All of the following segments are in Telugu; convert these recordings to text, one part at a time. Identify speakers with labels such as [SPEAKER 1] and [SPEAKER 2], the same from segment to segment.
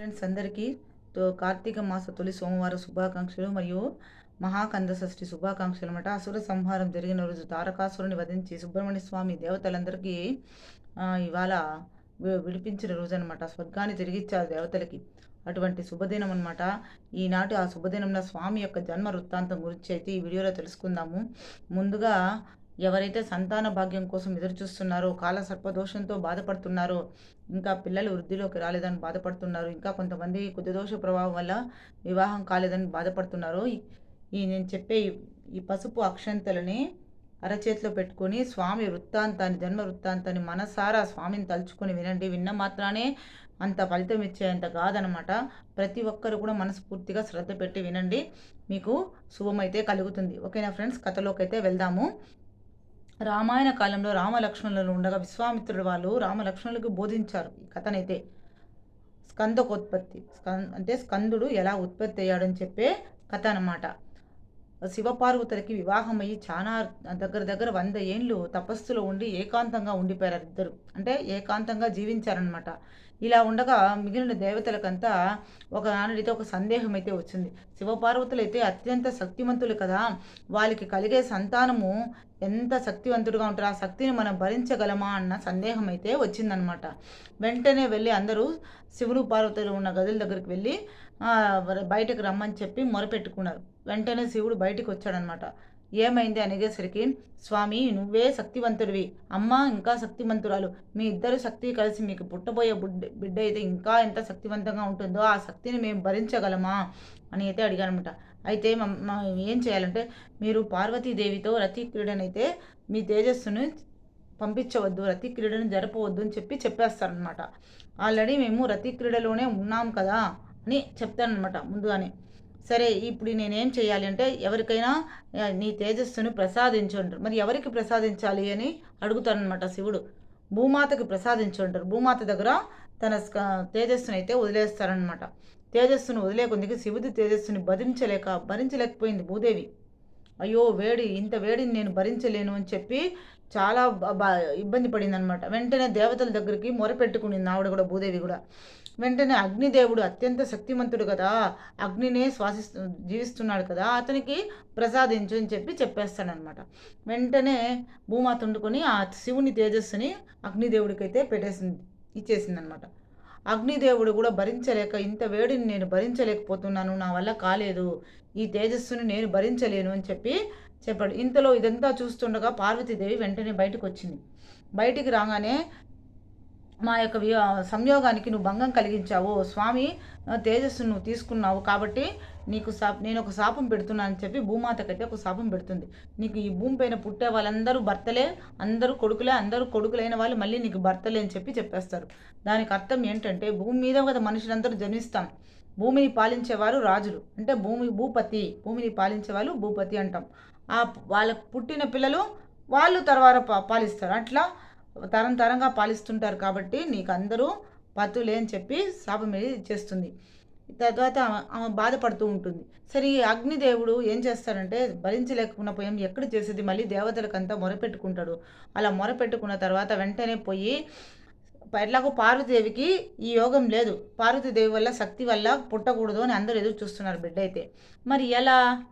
[SPEAKER 1] ఫ్రెండ్స్ అందరికీ తో కార్తీక మాస తొలి సోమవారం శుభాకాంక్షలు మరియు మహాకంద షష్ఠి శుభాకాంక్షలు అనమాట అసుర సంహారం జరిగిన రోజు తారకాసురుని వధించి సుబ్రహ్మణ్య స్వామి దేవతలందరికీ ఇవాళ విడిపించిన రోజు అనమాట స్వర్గాన్ని తిరిగిచ్చారు దేవతలకి. అటువంటి శుభదినం అనమాట ఈనాటి ఆ శుభదినంలో స్వామి యొక్క జన్మ వృత్తాంతం గురించి అయితే ఈ వీడియోలో తెలుసుకుందాము. ముందుగా ఎవరైతే సంతాన భాగ్యం కోసం ఎదురుచూస్తున్నారో కాల సర్పదోషంతో బాధపడుతున్నారో ఇంకా పిల్లలు వృద్ధిలోకి రాలేదని బాధపడుతున్నారు ఇంకా కొంతమంది కుతదోష ప్రభావం వల్ల వివాహం కాలేదని బాధపడుతున్నారు ఈ- నేను చెప్పే ఈ- ఈ పసుపు అక్షంతలని అరచేతిలో పెట్టుకొని స్వామి వృత్తాంతాన్ని జన్మ వృత్తాంతాన్ని మనసారా స్వామిని తలుచుకొని వినండి. విన్న మాత్రానే అంత ఫలితం ఇచ్చేంత కాదనమాట. ప్రతి ఒక్కరు కూడా మనస్ఫూర్తిగా శ్రద్ధ పెట్టి వినండి. మీకు శుభమైతే కలుగుతుంది. ఓకేనా ఫ్రెండ్స్? కథలోకి అయితే వెళ్దాము. రామాయణ కాలంలో రామలక్ష్మణులు ఉండగా విశ్వామిత్రుడు వాళ్ళు రామలక్ష్మణులకు బోధించారు. ఈ కథనైతే స్కందకోత్పత్తి. స్కం అంటే స్కందుడు ఎలా ఉత్పత్తి అయ్యాడని చెప్పే కథ అన్నమాట శివపార్వతులకి వివాహం అయ్యి చాలా దగ్గర దగ్గర వంద ఏండ్లు తపస్సులో ఉండి ఏకాంతంగా ఉండిపోయారు ఇద్దరు. అంటే ఏకాంతంగా జీవించారనమాట ఇలా ఉండగా మిగిలిన దేవతలకంతా ఒక నానుడితో ఒక సందేహం అయితే వచ్చింది. శివపార్వతులు అయితే అత్యంత శక్తివంతులు కదా. వాళ్ళకి కలిగే సంతానము ఎంత శక్తివంతుడుగా ఉంటారు ఆ శక్తిని మనం భరించగలమా అన్న సందేహం అయితే వచ్చిందనమాట వెంటనే వెళ్ళి అందరూ శివుడు పార్వతులు ఉన్న గదుల దగ్గరికి వెళ్ళి బయటకు రమ్మని చెప్పి మొరపెట్టుకున్నారు. వెంటనే శివుడు బయటకు వచ్చాడనమాట. ఏమైంది అనేసరికి స్వామి నువ్వే శక్తివంతుడివి. అమ్మ ఇంకా శక్తివంతురాలు మీ ఇద్దరు శక్తి కలిసి మీకు పుట్టబోయే బుడ్డ బిడ్డ అయితే ఇంకా ఎంత శక్తివంతంగా ఉంటుందో ఆ శక్తిని మేము భరించగలమా? అని అయితే అడిగానమాట అయితే మ- ఏం చేయాలంటే మీరు పార్వతీదేవితో రతి క్రీడనైతే మీ తేజస్సును పంపించవద్దు. రతి క్రీడను జరపవద్దు అని చెప్పి చెప్పేస్తారనమాట. ఆల్రెడీ మేము రతి క్రీడలోనే ఉన్నాం కదా. అని చెప్తానమాట ముందుగానే. సరే ఇప్పుడు నేనేం చేయాలి అంటే ఎవరికైనా నీ తేజస్సును ప్రసాదించు అంటారు. మరి ఎవరికి ప్రసాదించాలి అని అడుగుతానమాట శివుడు. భూమాతకి ప్రసాదించు అంటారు. భూమాత దగ్గర తన స్క- తేజస్సును అయితే వదిలేస్తారనమాట తేజస్సును వదిలేకుందికి శివుడి తేజస్సుని భరించలేక భరించలేకపోయింది భూదేవి. అయ్యో వేడి ఇంత వేడిని నేను భరించలేను అని చెప్పి చాలా బ- ఇబ్బంది పడింది అనమాట వెంటనే దేవతల దగ్గరికి మొరపెట్టుకునింది ఆవిడ కూడా భూదేవి కూడా. వెంటనే అగ్నిదేవుడు అత్యంత శక్తిమంతుడు కదా. అగ్నినే శ్వాసి జీవిస్తున్నాడు కదా. అతనికి ప్రసాదించు అని చెప్పి చెప్పేస్తాడనమాట. వెంటనే భూమాత వండుకొని ఆ శివుని తేజస్సుని అగ్నిదేవుడికైతే పెట్టేసింది ఇచ్చేసిందనమాట. అగ్నిదేవుడు కూడా భరించలేక ఇంత వేడిని నేను భరించలేకపోతున్నాను నా వల్ల కాలేదు. ఈ తేజస్సుని నేను భరించలేను అని చెప్పి చెప్పాడు. ఇంతలో ఇదంతా చూస్తుండగా పార్వతీదేవి వెంటనే బయటకు వచ్చింది బయటికి రాగానే మా యొక్క సంయోగానికి నువ్వు భంగం కలిగించావు. స్వామి తేజస్సును నువ్వు తీసుకున్నావు కాబట్టి నీకు శా నేను ఒక శాపం పెడుతున్నాను అని చెప్పి భూమాతకైతే ఒక శాపం పెడుతుంది. నీకు ఈ భూమి పైన పుట్టే వాళ్ళందరూ భర్తలే అందరూ కొడుకులే అందరూ కొడుకులైన వాళ్ళు మళ్ళీ నీకు భర్తలే అని చెప్పి చెప్పేస్తారు. దానికి అర్థం ఏంటంటే భూమి మీద కదా మనుషులందరూ జన్మిస్తాం. భూమిని పాలించేవారు రాజులు. అంటే భూమి భూపతి భూమిని పాలించే వాళ్ళు భూపతి అంటాం. ఆ వాళ్ళకు పుట్టిన పిల్లలు వాళ్ళు తర్వాత పాలిస్తారు. అట్లా తరం తరంగా పాలిస్తుంటారు కాబట్టి నీకు అందరూ పతులే అని చెప్పి శాపం మీద తర్వాత ఆమె- ఆమె బాధపడుతూ ఉంటుంది. సరే ఈ అగ్నిదేవుడు ఏం చేస్తాడంటే భరించలేకుండా పోయాం ఎక్కడ చేసేది? మళ్ళీ దేవతలకంతా మొరపెట్టుకుంటాడు. అలా మొరపెట్టుకున్న తర్వాత వెంటనే పోయి ఎట్లాగో పార్వతీదేవికి ఈ యోగం లేదు. పార్వతీదేవి వల్ల శక్తి వల్ల పుట్టకూడదు అని అందరూ ఎదురు చూస్తున్నారు బిడ్డ అయితే మరి ఎలా?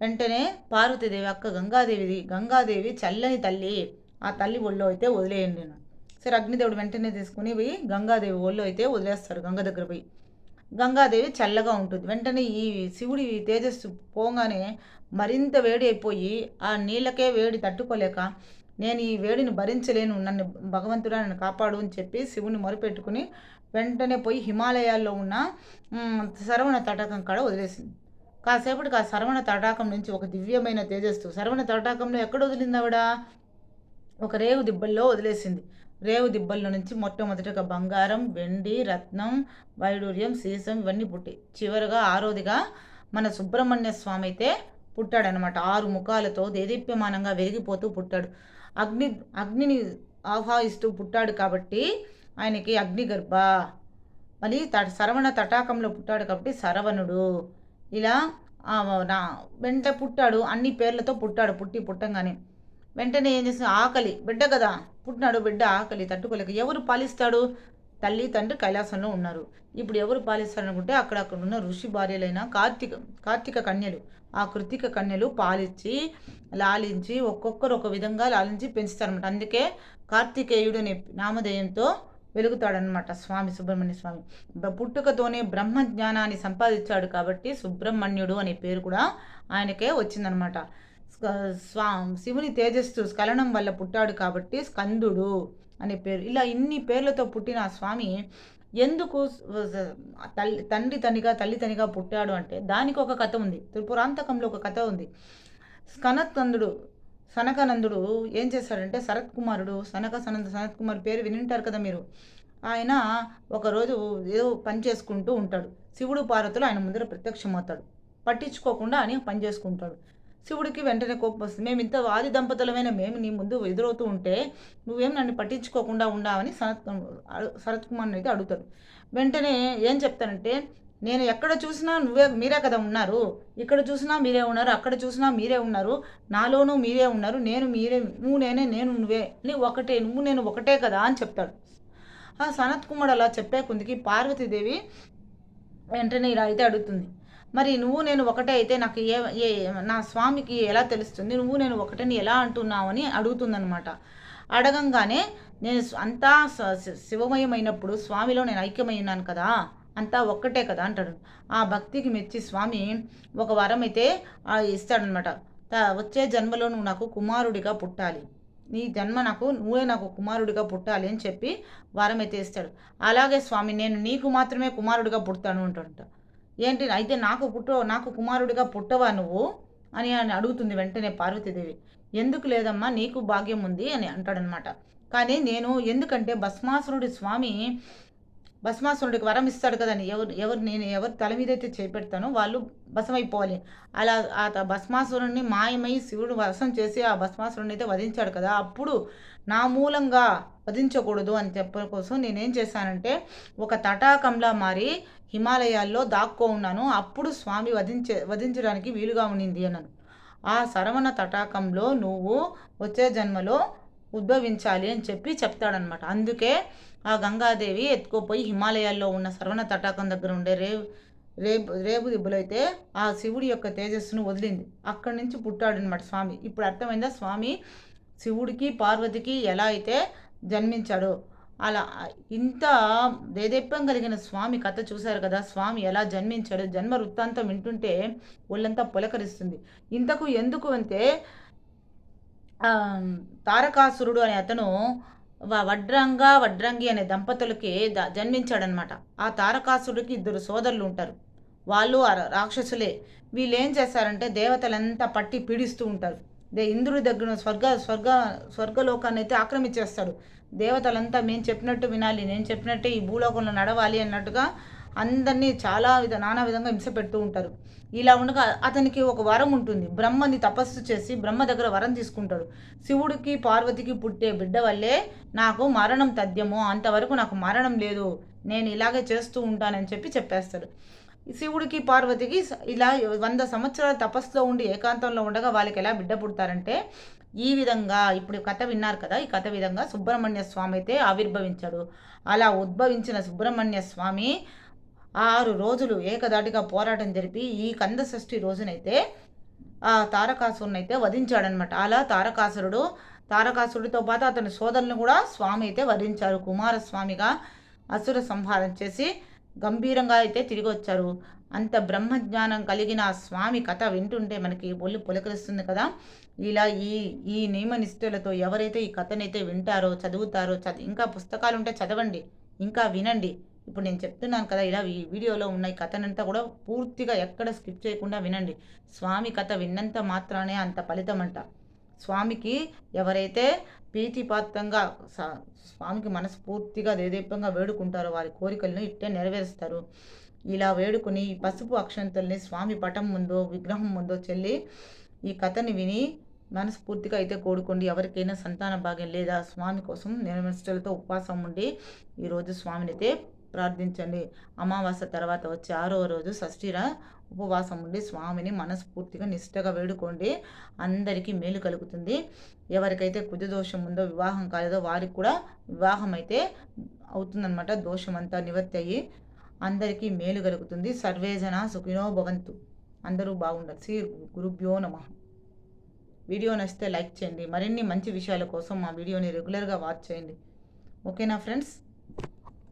[SPEAKER 1] వెంటనే పార్వతీదేవి అక్క గంగాదేవిది గంగాదేవి చల్లని తల్లి. ఆ తల్లి ఒళ్ళో అయితే వదిలేయండి నేను. సరే అగ్నిదేవుడు వెంటనే తీసుకుని పోయి గంగాదేవి ఒళ్ళో అయితే వదిలేస్తారు గంగ దగ్గర పోయి. గంగాదేవి చల్లగా ఉంటుంది. వెంటనే ఈ శివుడి తేజస్సు పోగానే మరింత వేడి అయిపోయి ఆ నీళ్ళకే వేడి తట్టుకోలేక నేను ఈ వేడిని భరించలేను నన్ను భగవంతుడా నన్ను కాపాడు అని చెప్పి శివుని మొరపెట్టుకుని వెంటనే పోయి హిమాలయాల్లో ఉన్న శరవణ తటాకం కాడ వదిలేసింది. కాసేపటికి ఆ శరవణ తటాకం నుంచి ఒక దివ్యమైన తేజస్సు. శరవణ తటాకంలో ఎక్కడ వదిలింది ఆవిడ? ఒక రేవు దిబ్బల్లో వదిలేసింది. రేవు దిబ్బల్లో నుంచి మొట్టమొదటిగా బంగారం వెండి రత్నం వైడూర్యం సీసం ఇవన్నీ పుట్టి చివరగా ఆరోదిగా మన సుబ్రహ్మణ్య స్వామి అయితే పుట్టాడనమాట ఆరు ముఖాలతో దేదీప్యమానంగా వెలిగిపోతూ పుట్టాడు. అగ్ని అగ్నిని ఆహ్వాయిస్తూ పుట్టాడు కాబట్టి ఆయనకి అగ్నిగర్భ మళ్ళీ త శరవణ తటాకంలో పుట్టాడు కాబట్టి శరవణుడు. ఇలా నా వెంట పుట్టాడు అన్ని పేర్లతో పుట్టాడు పుట్టి పుట్టంగానే. వెంటనే ఏం చేసిన ఆకలి. బిడ్డ కదా? పుట్టినాడు బిడ్డ ఆకలి తట్టుకోలేక ఎవరు పాలిస్తాడు? తల్లి తండ్రి కైలాసంలో ఉన్నారు. ఇప్పుడు ఎవరు పాలిస్తారనుకుంటే అక్కడ అక్కడ ఉన్న ఋషి భార్యలైన కార్తీక కార్తీక కన్యలు. ఆ కృతిక కన్యలు పాలిచ్చి లాలించి ఒక్కొక్కరు ఒక విధంగా లాలించి పెంచుతారనమాట అందుకే కార్తికేయుడు అనే నామధేయంతో వెలుగుతాడనమాట స్వామి సుబ్రహ్మణ్య స్వామి. పుట్టుకతోనే బ్రహ్మ జ్ఞానాన్ని సంపాదించాడు కాబట్టి సుబ్రహ్మణ్యుడు అనే పేరు కూడా ఆయనకే వచ్చిందనమాట స్వా శివుని తేజస్సు స్ఖలనం వల్ల పుట్టాడు కాబట్టి స్కందుడు అనే పేరు. ఇలా ఇన్ని పేర్లతో పుట్టిన స్వామి ఎందుకు తల్లి తండ్రి తనిగా తల్లి తనిగా పుట్టాడు అంటే దానికి ఒక కథ ఉంది. త్రిపురాంతకంలో ఒక కథ ఉంది. స్కనత్నందుడు సనకనందుడు ఏం చేశాడంటే శరత్ కుమారుడు సనక సనంద సనత్ కుమార్ పేరు వినింటారు కదా మీరు. ఆయన ఒకరోజు ఏదో పని చేసుకుంటూ ఉంటాడు. శివుడు పార్వతులు ఆయన ముందర ప్రత్యక్షమవుతాడు పట్టించుకోకుండా అని పని చేసుకుంటాడు. శివుడికి వెంటనే కోపం వస్తుంది. మేము ఇంత వాది దంపతులమైన మేము నీ ముందు ఎదురవుతూ ఉంటే నువ్వేం నన్ను పట్టించుకోకుండా ఉండావని సనత్ శరత్ కుమార్ని అయితే అడుగుతాడు. వెంటనే ఏం చెప్తానంటే నేను ఎక్కడ చూసినా నువ్వే మీరే కదా ఉన్నారు. ఇక్కడ చూసినా మీరే ఉన్నారు. అక్కడ చూసినా మీరే ఉన్నారు. నాలోనూ మీరే ఉన్నారు. నేను మీరే నువ్వు నేనే నేను నువ్వే. నీ ఒకటే నువ్వు నేను ఒకటే కదా అని చెప్తాడు. ఆ సనత్ కుమార్ అలా చెప్పే కొందికి పార్వతీదేవి వెంటనే ఇలా అయితే అడుగుతుంది. మరి నువ్వు నేను ఒకటే అయితే నాకు ఏ ఏ నా స్వామికి ఎలా తెలుస్తుంది? నువ్వు నేను ఒకటని ఎలా అంటున్నావు అని అడుగుతుందనమాట అడగంగానే నేను అంతా శివమయమైనప్పుడు స్వామిలో నేను ఐక్యమయ్యున్నాను కదా అంతా ఒక్కటే కదా అంటాడు. ఆ భక్తికి మెచ్చి స్వామి ఒక వరం అయితే ఇస్తాడనమాట వచ్చే జన్మలో నువ్వు నాకు కుమారుడిగా పుట్టాలి. నీ జన్మ నాకు నువ్వే నాకు కుమారుడిగా పుట్టాలి అని చెప్పి వరం అయితే ఇస్తాడు. అలాగే స్వామి నేను నీకు మాత్రమే కుమారుడిగా పుడతాను అంటుంట ఏంటి? అయితే నాకు పుట్ట నాకు కుమారుడిగా పుట్టవా నువ్వు? అని అని అడుగుతుంది వెంటనే పార్వతీదేవి. ఎందుకు లేదమ్మా నీకు భాగ్యం ఉంది అని అంటాడనమాట. కానీ నేను ఎందుకంటే భస్మాసురుడి స్వామి భస్మాసురుడికి వరం ఇస్తాడు కదండి ఎవరు ఎవరు నేను ఎవరు తల మీద అయితే చేపెడతానో వాళ్ళు భస్మైపోవాలి అలా ఆ భస్మాసురుడిని మాయమై శివుడు వశం చేసి ఆ భస్మాసురుడిని అయితే వధించాడు కదా అప్పుడు నా మూలంగా వధించకూడదు అని చెప్పడం కోసం నేనేం చేశానంటే ఒక తటాకంలా మారి హిమాలయాల్లో దాక్కో ఉన్నాను. అప్పుడు స్వామి వధించే వధించడానికి వీలుగా ఉండింది అన్నాను ఆ సరవణ తటాకంలో నువ్వు వచ్చే జన్మలో ఉద్భవించాలి అని చెప్పి చెప్తాడనమాట అందుకే ఆ గంగాదేవి ఎత్తుకుపోయి హిమాలయాల్లో ఉన్న శరవణ తటాకం దగ్గర ఉండే రేవు రేపు రేపు దిబ్బలైతే ఆ శివుడి యొక్క తేజస్సును వదిలింది. అక్కడి నుంచి పుట్టాడనమాట స్వామి. ఇప్పుడు అర్థమైందా? స్వామి శివుడికి పార్వతికి ఎలా అయితే జన్మించాడో. అలా ఇంత దేదీప్యం కలిగిన స్వామి కథ చూశారు కదా స్వామి ఎలా జన్మించాడు జన్మ వృత్తాంతం వింటుంటే ఒళ్ళంతా పులకరిస్తుంది. ఇంతకు ఎందుకు అంటే తారకాసురుడు అనే అతను వడ్రంగ వడ్రంగి అనే దంపతులకి జన్మించాడనమాట ఆ తారకాసురుడికి ఇద్దరు సోదరులు ఉంటారు. వాళ్ళు రాక్షసులే. వీళ్ళు ఏం చేస్తారంటే దేవతలంతా పట్టి పీడిస్తూ ఉంటారు. ఇంద్రుడి దగ్గర స్వర్గ స్వర్గ స్వర్గలోకాన్ని అయితే ఆక్రమించేస్తాడు. దేవతలంతా మేము చెప్పినట్టు వినాలి నేను చెప్పినట్టే ఈ భూలోకంలో నడవాలి అన్నట్టుగా అందరినీ చాలా విధ నానా విధంగా హింస పెడుతూ ఉంటారు. ఇలా ఉండగా అతనికి ఒక వరం ఉంటుంది. బ్రహ్మని తపస్సు చేసి బ్రహ్మ దగ్గర వరం తీసుకుంటాడు. శివుడికి పార్వతికి పుట్టే బిడ్డ వల్లే నాకు మరణం తథ్యము అంతవరకు నాకు మరణం లేదు. నేను ఇలాగే చేస్తూ ఉంటానని చెప్పి చెప్పేస్తాడు. శివుడికి పార్వతికి ఇలా వంద సంవత్సరాల తపస్సులో ఉండి ఏకాంతంలో ఉండగా వాళ్ళకి ఎలా బిడ్డ పుడతారంటే ఈ విధంగా ఇప్పుడు కథ విన్నారు కదా ఈ కథ విధంగా సుబ్రహ్మణ్య స్వామి అయితే ఆవిర్భవించాడు. అలా ఉద్భవించిన సుబ్రహ్మణ్య స్వామి ఆరు రోజులు ఏకదాటిగా పోరాటం జరిపి ఈ కంద షష్ఠి రోజునైతే ఆ తారకాసురుని అయితే వధించాడనమాట అలా తారకాసురుడు తారకాసురుడితో పాటు అతని సోదరులను కూడా స్వామి అయితే వధించారు. కుమారస్వామిగా అసుర సంహారం చేసి గంభీరంగా అయితే తిరిగి వచ్చారు అంత బ్రహ్మజ్ఞానం కలిగిన స్వామి కథ వింటుంటే మనకి ఒళ్ళు పులకరిస్తుంది కదా. ఇలా ఈ ఈ నియమ నిష్ఠలతో ఎవరైతే ఈ కథనైతే వింటారో చదువుతారో చదు ఇంకా పుస్తకాలు ఉంటే చదవండి ఇంకా వినండి. ఇప్పుడు నేను చెప్తున్నాను కదా ఇలా ఈ వీడియోలో ఉన్న ఈ కథనంతా కూడా పూర్తిగా ఎక్కడ స్కిప్ చేయకుండా వినండి. స్వామి కథ విన్నంత మాత్రానే అంత ఫలితం అంట స్వామికి ఎవరైతే ప్రీతిపాత్రంగా స్వామికి మనస్ఫూర్తిగా దేదీపంగా వేడుకుంటారు. వారి కోరికలను ఇట్టే నెరవేరుస్తారు. ఇలా వేడుకుని పసుపు అక్షంతల్ని స్వామి పటం ముందో విగ్రహం ముందో చెల్లి ఈ కథని విని మనస్ఫూర్తిగా అయితే కోడుకోండి ఎవరికైనా సంతాన భాగ్యం లేదా స్వామి కోసం నిర్మనిష్టలతో ఉపవాసం ఉండి ఈరోజు స్వామిని అయితే ప్రార్థించండి. అమావాస్య తర్వాత వచ్చే ఆరవ రోజు షష్ఠిర ఉపవాసం ఉండి స్వామిని మనస్ఫూర్తిగా నిష్ఠగా వేడుకోండి. అందరికీ మేలు కలుగుతుంది. ఎవరికైతే కుజదోషం ఉందో వివాహం కాలేదో వారికి కూడా వివాహం అయితే అవుతుందన్నమాట. దోషం అంతా నివర్తి అయ్యి అందరికీ మేలు కలుగుతుంది. సర్వేజన సుఖినో భవంతు. అందరూ బాగుండాలి. శ్రీ గురుభ్యో నమ. వీడియో నచ్చితే లైక్ చేయండి. మరిన్ని మంచి విషయాల కోసం మా వీడియోని రెగ్యులర్గా వాచ్ చేయండి. ఓకేనా ఫ్రెండ్స్?